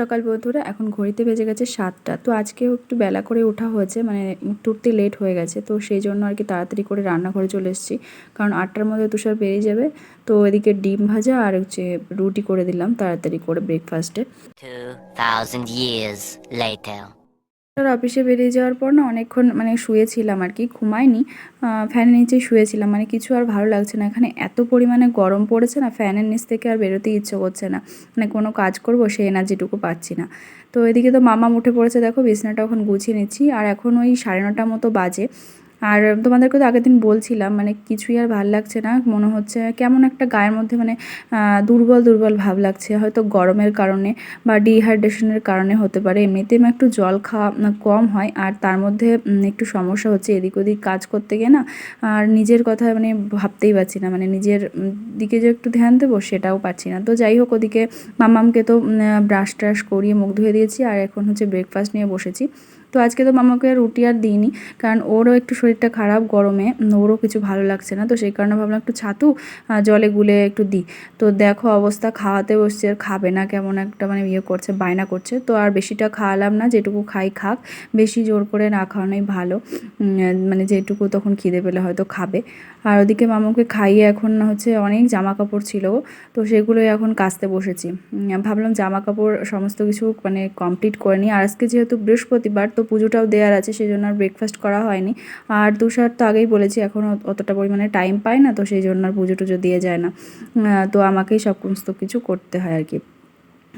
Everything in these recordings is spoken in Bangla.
সকাল বন্ধুরা এখন ঘড়িতে বেজে গেছে সাতটা। তো আজকেও একটু বেলা করে ওঠা হয়েছে মানে টুটতে লেট হয়ে গেছে। তো সেই জন্য আর কি তাড়াতাড়ি করে রান্নাঘরে চলে এসেছি। কারণ আটটার মধ্যে তুষার বেরিয়ে যাবে। তো এদিকে ডিম ভাজা আর হচ্ছে রুটি করে দিলাম তাড়াতাড়ি করে ব্রেকফাস্টে 2,000 years later. আর অফিসে বেরিয়ে যাওয়ার পর না অনেকক্ষণ মানে শুয়েছিলাম আর কি ঘুমায়নি ফ্যানের নিচেই শুয়েছিলাম। মানে কিছু আর ভালো লাগছে না। এখানে এত পরিমাণে গরম পড়েছে না ফ্যানের নিচ থেকে আর বেরোতেই ইচ্ছে করছে না। মানে কোনো কাজ করব সে এনার্জিটুকু পাচ্ছি না। তো এদিকে তো মামা উঠে পড়েছে দেখো বিছনাটা এখন গুছিয়ে নিচ্ছি। আর এখন ওই সাড়ে নটা মতো বাজে। আর তোমাদেরকে তো আগের দিন বলছিলাম মানে কিছুই আর ভালো লাগছে না। মনে হচ্ছে কেমন একটা গায়ের মধ্যে মানে দুর্বল দুর্বল ভাব লাগছে। হয়তো গরমের কারণে বা ডিহাইড্রেশনের কারণে হতে পারে। এমনিতে আমার একটু জল খাওয়া কম হয়। আর তার মধ্যে একটু সমস্যা হচ্ছে এদিক ওদিক কাজ করতে গিয়ে না। আর নিজের কথা মানে ভাবতেই পারছি না। মানে নিজের দিকে যে একটু ধ্যান দেবো সেটাও পারছি না। তো যাই হোক, ওদিকে মামামকে তো ব্রাশ ট্রাশ করিয়ে মুখ ধুয়ে দিয়েছি। আর এখন হচ্ছে ব্রেকফাস্ট নিয়ে বসেছি। তো আজকে তো মামাকে রুটি আর দিইনি, কারণ ওরও একটু শরীরটা খারাপ গরমে ওরও কিছু ভালো লাগছে না, তো সেই কারণে ভাবলাম একটু ছাতু জলে গুলে একটু দিই। তো দেখো অবস্থা, খাওয়াতে বসছে আর খাবে না, কেমন একটা মানে ইয়ে করছে, বায়না করছে, তো আর বেশিটা খাওয়ালাম না, যেটুকু খাই খাক, বেশি জোর করে না খাওয়ানোই ভালো মানে যেটুকু তখন খিদে পেলে হয়তো খাবে। আর ওদিকে মামাকে খাইয়ে এখন হচ্ছে অনেক জামা কাপড় ছিল, তো সেগুলোই এখন কাচতে বসেছি। ভাবলাম জামা কাপড় সমস্ত কিছু মানে কমপ্লিট করে নিই, আর আজকে যেহেতু বৃহস্পতিবার তো পুজোটাও দেওয়ার আছে সেই জন্য আর ব্রেকফাস্ট করা হয়নি। আর তুষার তো আগেই বলেছি, এখন অতটা পরিমাণে টাইম পায় না, তো সেই জন্য আর পুজো টুজো দিয়ে যায় না। তো আমাকেই সব সমস্ত কিছু করতে হয় আর কি।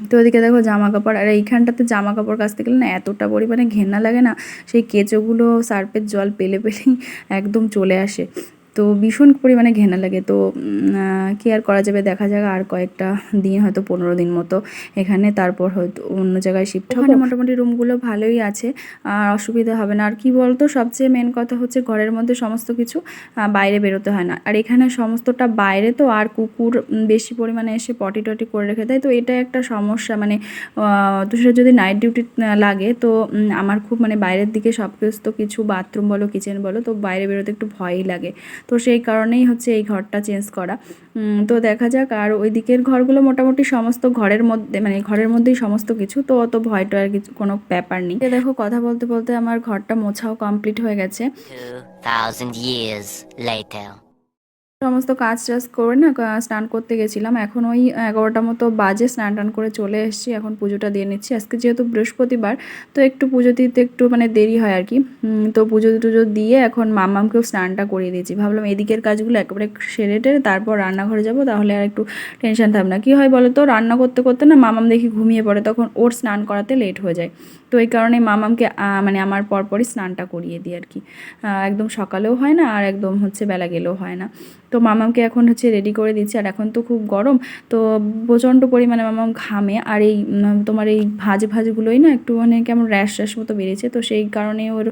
তো ওদিকে দেখো জামা কাপড় আর এইখানটাতে জামা কাপড় কাচতে গেলে না এতটা পরিমাণে ঘেন্না লাগে না, সেই কেঁচোগুলো সার্পের জল পেলে পেলেই একদম চলে আসে। তো ভীষণ পরিমাণে ঘেনা লাগে। তো কি আর করা যাবে? দেখা যাক আর কয়েকটা দিন হয়তো পনেরো দিন মতো এখানে। তারপর হয়তো অন্য জায়গায় শিফট হবে মোটামুটি রুমগুলো ভালোই আছে। আর অসুবিধা হবে না। আর কি বলতো? সবচেয়ে মেন কথা হচ্ছে ঘরের মধ্যে সমস্ত কিছু বাইরে বেরোতে হয় না। আর এখানে সমস্তটা বাইরে তো আর কুকুর বেশি পরিমাণে এসে পটি টটি করে রেখে দেয়। তো এটা একটা সমস্যা। মানে তো সেটা যদি নাইট ডিউটি লাগে তো আমার খুব মানে বাইরের দিকে সব কিছু তো কিছু বাথরুম বলো কিচেন বলো তো বাইরে বেরোতে একটু ভয়ই লাগে। তো সেই কারণেই হচ্ছে এই ঘরটা চেঞ্জ করা। তো দেখা যাক আর ওই দিকের ঘরগুলো মোটামুটি সমস্ত ঘরের মধ্যে মানে ঘরের মধ্যেই সমস্ত কিছু তো অত ভয় টয় আর কিছু কোনো ব্যাপার নেই। দেখো কথা বলতে বলতে আমার ঘরটা মোছাও কমপ্লিট হয়ে গেছে। 2,000 years later. সমস্ত কাজ টাজ করে না স্নান করতে গেছিলাম। এখন ওই এগারোটা মতো বাজে স্নান টান করে চলে এসেছি, এখন পুজোটা দিয়ে নিচ্ছি। আজকে যেহেতু বৃহস্পতিবার, তো একটু পুজো দিতে একটু মানে দেরি হয় আর কি। তো পুজো টুজো দিয়ে এখন মামামকেও স্নানটা করিয়ে দিয়েছি। ভাবলাম এদিকের কাজগুলো একেবারে সেরে টেরে তারপর রান্নাঘরে যাব, তাহলে আর একটু টেনশন থাকবে না। কী হয় বলো তো, রান্না করতে করতে না মামাম দেখি ঘুমিয়ে পড়ে, তখন ওর স্নান করাতে লেট হয়ে যায়। তো এই কারণে মামামকে মানে আমার পরপরই স্নানটা করিয়ে দিই আর কি। একদম সকালেও হয় না, আর একদম হচ্ছে বেলা গেলেও হয় না। তো মামামকে এখন হচ্ছে রেডি করে দিচ্ছি, আর এখন তো খুব গরম, তো প্রচণ্ড পরিমাণে মামাম ঘামে, আর এই তোমার এই ভাজ ভাজগুলোই না একটু মানে কেমন র্যাশ র্যাশ মতো বেড়েছে তো সেই কারণে ওর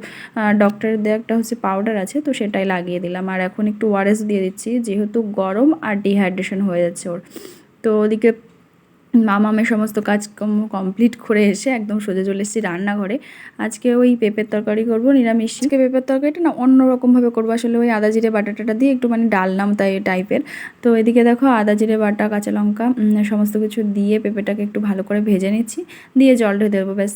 ডক্টরের দেওয়া একটা হচ্ছে পাউডার আছে, তো সেটাই লাগিয়ে দিলাম, আর এখন একটু ওয়ারেস দিয়ে দিচ্ছি, যেহেতু গরম আর ডিহাইড্রেশন হয়ে যাচ্ছে ওর। তো ওদিকে মামামের সমস্ত কাজ কমপ্লিট করে এসে একদম সোজা চলে এসেছি রান্নাঘরে। আজকে ওই পেঁপের তরকারি করব, নিরামিষ। আজকে পেঁপের তরকারিটা না অন্য রকমভাবে করব। আসলে ওই আদা জিরে বাটা টাটা দিয়ে একটু মানে ডালনাম তাই টাইপের তো এদিকে দেখো আদা জিরে বাটা, কাঁচা লঙ্কা সমস্ত কিছু দিয়ে পেঁপেটাকে একটু ভালো করে ভেজে নিচ্ছি। দিয়ে জল ঢেলে দেবো, ব্যাস।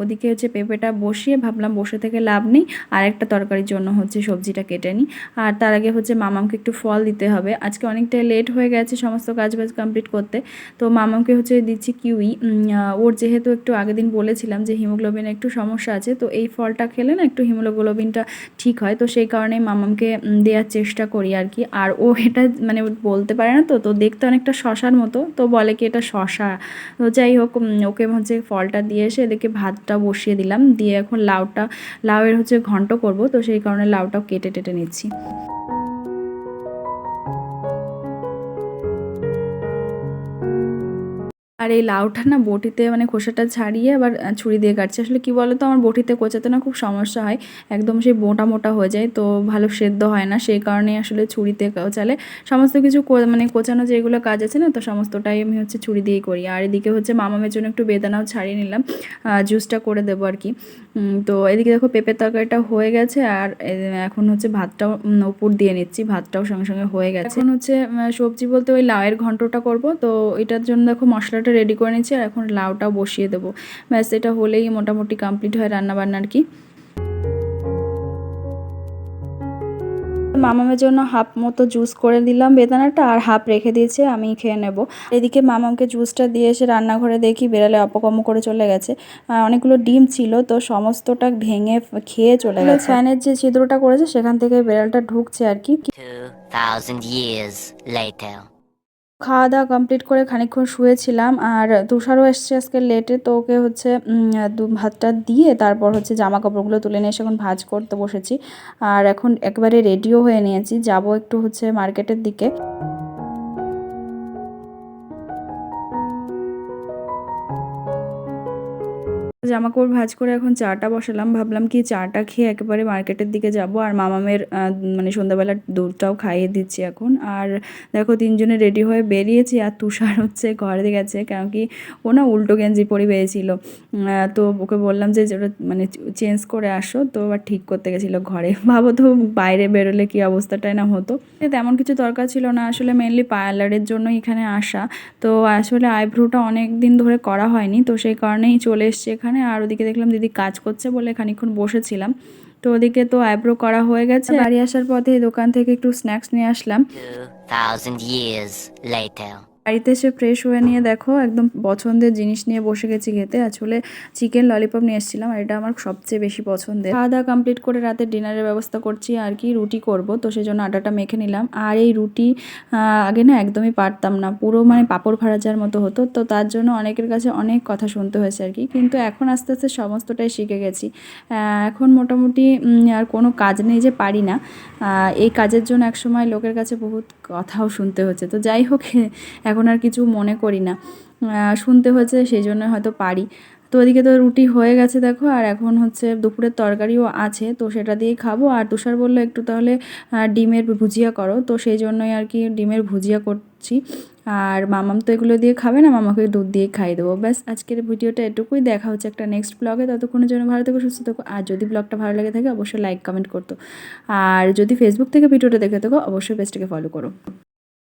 ওদিকে হচ্ছে পেঁপেটা বসিয়ে ভাবলাম বসে থেকে লাভ নেই। আর একটা তরকারির জন্য হচ্ছে সবজিটা কেটে নিই। আর তার আগে হচ্ছে মামামকে একটু ফল দিতে হবে। আজকে অনেকটাই লেট হয়ে গেছে সমস্ত কাজ বাজ কমপ্লিট করতে। তো মামামকে হচ্ছে দিচ্ছি কিউই। ওর যেহেতু একটু আগের দিন বলেছিলাম যে হিমোগ্লোবিন একটু সমস্যা আছে, তো এই ফলটা খেলে না একটু হিমোগ্লোবিনটা ঠিক হয়, তো সেই কারণে মামামকে দেওয়ার চেষ্টা করি আর কি। আর ও এটা মানে বলতে পারে না তো তো দেখতে অনেকটা শশার মতো, তো বলে কি এটা শশা। তো যাই হোক ওকে হচ্ছে ফলটা দিয়ে এসে এদিকে ভাতটা বসিয়ে দিলাম, দিয়ে এখন লাউটা, লাউয়ের হচ্ছে ঘন্ট করব, তো সেই কারণে লাউটাও কেটে টেটে নিচ্ছি। আর এই লাউটা না বটিতে মানে খোসাটা ছাড়িয়ে আবার ছুরি দিয়ে কাটছে। আসলে কি বলো তো আমার বটিতে কোচাতে না খুব সমস্যা হয়। একদম সেই মোটা মোটা হয়ে যায়, তো ভালো সেদ্ধ হয় না। সেই কারণে আসলে ছুরিতে কোচালে সমস্ত কিছু মানে কোচানো যেগুলো কাজ আছে না, তো সমস্তটাই আমি হচ্ছে ছুরি দিয়েই করি। আর এদিকে হচ্ছে মামামের জন্য একটু বেদানাও ছাড়িয়ে নিলাম। জুসটা করে দেবো আর কি। তো এদিকে দেখো পেঁপের তরকারিটা হয়ে গেছে আর এখন হচ্ছে ভাতটাও উপর দিয়ে নিচ্ছি, ভাতটাও সঙ্গে সঙ্গে হয়ে গেছে। এখন হচ্ছে সবজি বলতে ওই লাউয়ের ঘন্টটা করব। তো এটার জন্য দেখো মশলাটা রেডি করে নিচ্ছি আর এখন লাউটাও বসিয়ে দেবো। ব্যাস এটা হলেই মোটামুটি কমপ্লিট হয় রান্নাবান্না আর কি। মামামের জন্য হাফ মতো জুস করে দিলাম বেদানাটা আর হাফ রেখে দিয়েছে আমি খেয়ে নেব। এদিকে মামামকে জুসটা দিয়ে এসে রান্নাঘরে দেখি বেড়ালে অপকর্ম করে চলে গেছে। অনেকগুলো ডিম ছিল তো সমস্তটা ভেঙে খেয়ে চলে গেছে। ফ্যানের যে ছিদ্রটা করেছে সেখান থেকে বেড়ালটা ঢুকছে আর কি। 2,000 years later. খাওয়া দাওয়া কমপ্লিট করে খানিক্ষণ শুয়েছিলাম আর তুষারও এসছে আজকে লেটে তো ওকে হচ্ছে দু ভাতটা দিয়ে তারপর হচ্ছে জামা কাপড়গুলো তুলে নিয়ে এসে এখন ভাজ করতে বসেছি। আর এখন একবারে রেডিও হয়ে নিয়েছি। যাব একটু হচ্ছে মার্কেটের দিকে। জামা কাপড় ভাজ করে এখন চাটা বসালাম। ভাবলাম কি চাটা খেয়ে একেবারে মার্কেটের দিকে যাব। আর মামামের মানে সন্ধ্যাবেলা দুধটাও খাইয়ে দিচ্ছি এখন। আর দেখো তিনজনে রেডি হয়ে বেরিয়েছি আর তুষার হচ্ছে ঘরে গেছে। কারণ কি ও না উল্টো গেঞ্জি পরে বেরিয়েছিল। তো ওকে বললাম যে মানে চেঞ্জ করে আসো। তো আবার ঠিক করতে গেছিল ঘরে। ভাবো তো বাইরে বেরোলে কি অবস্থাটাই না হতো। তেমন কিছু দরকার ছিল না। আসলে মেনলি পার্লারের জন্য এখানে আসা। তো আসলে আইব্রোটা অনেক দিন ধরে করা হয়নি। তো সেই কারণেই চলে এসছে এখানে। আর ওদিকে দেখলাম দিদি কাজ করছে বলে খানিক্ষণ বসেছিলাম। তো ওদিকে তো আইব্রো করা হয়ে গেছে। বাড়ি আসার পথে দোকান থেকে একটু স্ন্যাক্স নিয়ে আসলাম। 2,000 years later. বাড়িতে এসে ফ্রেশ হয়ে নিয়ে দেখো, একদম পছন্দের জিনিস নিয়ে বসে গেছি খেতে। আসলে চিকেন ললিপপ নিয়ে এসেছিলাম আর এটা আমার সবচেয়ে বেশি পছন্দের। খাওয়া দাওয়া কমপ্লিট করে রাতে ডিনারের ব্যবস্থা করছি আর কি, রুটি করব। তো সেই জন্য আটাটা মেখে নিলাম। আর এই রুটি আগে না একদমই পারতাম না। পুরো মানে পাঁপড় ভাড়াজার মতো হতো। তো তার জন্য অনেকের কাছে অনেক কথা শুনতে হয়েছে আর কি। কিন্তু এখন আস্তে আস্তে সমস্তটাই শিখে গেছি। এখন মোটামুটি আর কোনো কাজ নেই যে পারি না। এই কাজের জন্য একসময় লোকের কাছে বহুত কথাও শুনতে হচ্ছে। তো যাই হোক এখন আর কিছু মনে করি না। শুনতে হয়েছে সেই জন্য হয়তো পারি। তো ওদিকে তো রুটি হয়ে গেছে দেখো, আর এখন হচ্ছে দুপুরের তরকারিও আছে, তো সেটা দিয়েই খাব। আর তুষার বলল একটু তাহলে ডিমের ভুজিয়া করো, তো সেই জন্যই আর কি ডিমের ভুজিয়া করছি। আর মামাম তো এগুলো দিয়ে খাবে না, মামাকে দুধ দিয়ে খাইয়ে দেবো। ব্যাস, আজকের ভিডিওটা এটুকুই। দেখা হচ্ছে একটা নেক্সট ব্লগে ততক্ষণের জন্য ভালো থেকো, সুস্থ থেকো। আর যদি ব্লগটা ভালো লাগে থাকে, অবশ্যই লাইক কমেন্ট করতো। আর যদি ফেসবুক থেকে ভিডিওটা দেখে থাকো, অবশ্যই পেজটাকে ফলো করো।